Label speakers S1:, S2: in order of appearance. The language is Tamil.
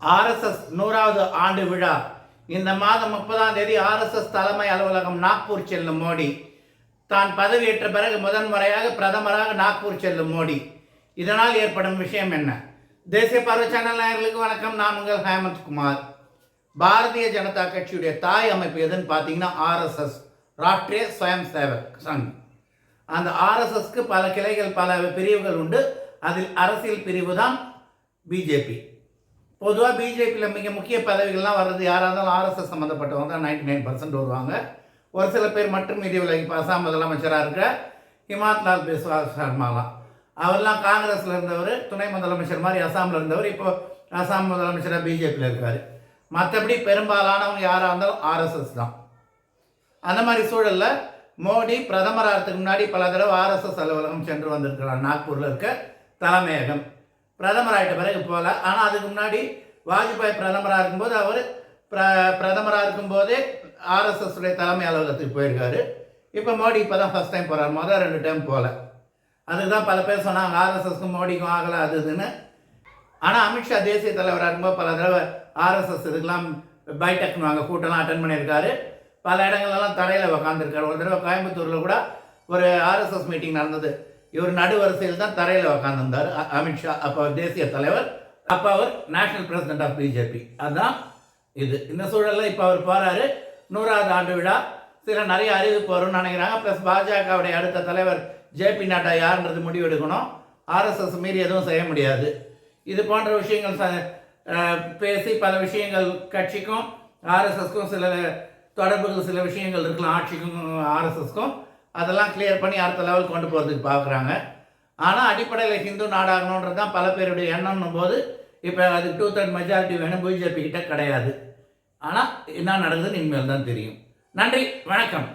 S1: ஆர்எஸ்எஸ் நூறாவது ஆண்டு விழா. இந்த மாதம் முப்பதாம் தேதி ஆர்எஸ்எஸ் தலைமை அலுவலகம் நாக்பூர் செல்லும் மோடி. தான் பதவியேற்ற பிறகு முதன்முறையாக பிரதமராக நாக்பூர் செல்லும் மோடி. இதனால் ஏற்படும் விஷயம் என்ன? தேசிய பார்வை சேனல் நேயர்களுக்கு வணக்கம். நான் உங்கள் ஹேமந்த் குமார். பாரதிய ஜனதா கட்சியுடைய தாய் அமைப்பு எதுன்னு பார்த்தீங்கன்னா ஆர்எஸ்எஸ் ராஷ்டிரிய சுயம் சேவக் சங். அந்த ஆர்எஸ்எஸ்க்கு பல கிளைகள் பல பிரிவுகள் உண்டு. அதில் அரசியல் பிரிவு தான் பிஜேபி பொதுவாக பிஜேபியில் மிக முக்கிய பதவிகள்லாம் வர்றது யாராக இருந்தாலும் ஆர்எஸ்எஸ் சம்மந்தப்பட்டவங்க தான் நைன்டி நைன் பர்சன்ட் வருவாங்க. ஒரு சில பேர் மட்டும் நிதி விலகி இப்போ அசாம் முதலமைச்சராக இருக்கிற ஹிமாத்லால் பிஸ்வா சர்மாலாம். அவர்லாம் காங்கிரஸில் இருந்தவர் துணை முதலமைச்சர் மாதிரி அசாமில் இருந்தவர் இப்போ அசாம் முதலமைச்சராக பிஜேபியில் இருக்கார். மற்றபடி பெரும்பாலானவங்க யாராக இருந்தாலும் ஆர்எஸ்எஸ் தான். அந்த மாதிரி சூழலில் மோடி பிரதமராகிறதுக்கு முன்னாடி பல தடவை ஆர்எஸ்எஸ் அலுவலகம் சென்று வந்திருக்கிறார். நாக்பூரில் இருக்க தலைமையகம். பிரதமர் ஆகிட்ட பிறகு போகல ஆனால் அதுக்கு முன்னாடி வாஜ்பாய் பிரதமராக இருக்கும்போது அவர் பிர பிரதமராக இருக்கும்போதே ஆர்எஸ்எஸ்டைய தலைமை அலுவலகத்துக்கு போயிருக்காரு. இப்போ மோடி இப்போ தான் ஃபஸ்ட் டைம் போகிறார் மொதல் ரெண்டு டைம் போகல அதுக்கு தான் பல பேர் சொன்னாங்க ஆர்எஸ்எஸ்க்கும் மோடிக்கும் ஆகலை அது இதுன்னு. ஆனால் அமித்ஷா தேசிய தலைவராக இருக்கும்போது பல தடவை ஆர்எஸ்எஸ் இதுக்கெல்லாம் பைடெக்னுவாங்க கூட்டம்லாம் அட்டன் பண்ணியிருக்காரு. பல இடங்கள்லாம் தடையில் உக்காந்துருக்காரு. ஒரு தடவை கோயம்புத்தூரில் கூட ஒரு ஆர்எஸ்எஸ் மீட்டிங் நடந்தது. இவர் நடுவரிசையில் தான் தரையில் உக்காந்துருந்தார். அமித்ஷா அப்போ தேசிய தலைவர் அப்போ அவர் நேஷனல் பிரசிடென்ட் ஆஃப் பிஜேபி அதுதான் இது. இந்த சூழலில் இப்போ அவர் போகிறாரு நூறாவது ஆண்டு விழா. சில நிறைய அறிவிப்பு வரும்னு நினைக்கிறாங்க. ப்ளஸ் பாஜகவுடைய அடுத்த தலைவர் ஜேபி நட்டா யாருன்றது முடிவெடுக்கணும். ஆர்எஸ்எஸ் மீறி எதுவும் செய்ய முடியாது. இது போன்ற விஷயங்கள் ச- பேசி பல விஷயங்கள் கட்சிக்கும் ஆர்எஸ்எஸ்க்கும் சில தொடர்புகள் சில விஷயங்கள் இருக்கலாம். ஆட்சிக்கும் ஆர்எஸ்எஸ்க்கும் அதெல்லாம் கிளியர் பண்ணி அடுத்த லெவல் கொண்டு போகிறதுக்கு பார்க்குறாங்க ஆனால் அடிப்படையில் ஹிந்து நாடாகணுன்றது தான் பல பேருடைய எண்ணம்னும் போது இப்போ அது டூ தேர்ட் மெஜாரிட்டி வேணும் பிஜேபி கிட்ட கிடையாது. ஆனால் என்ன நடக்குதுன்னு இனிமேல் தான் தெரியும். நன்றி வணக்கம்.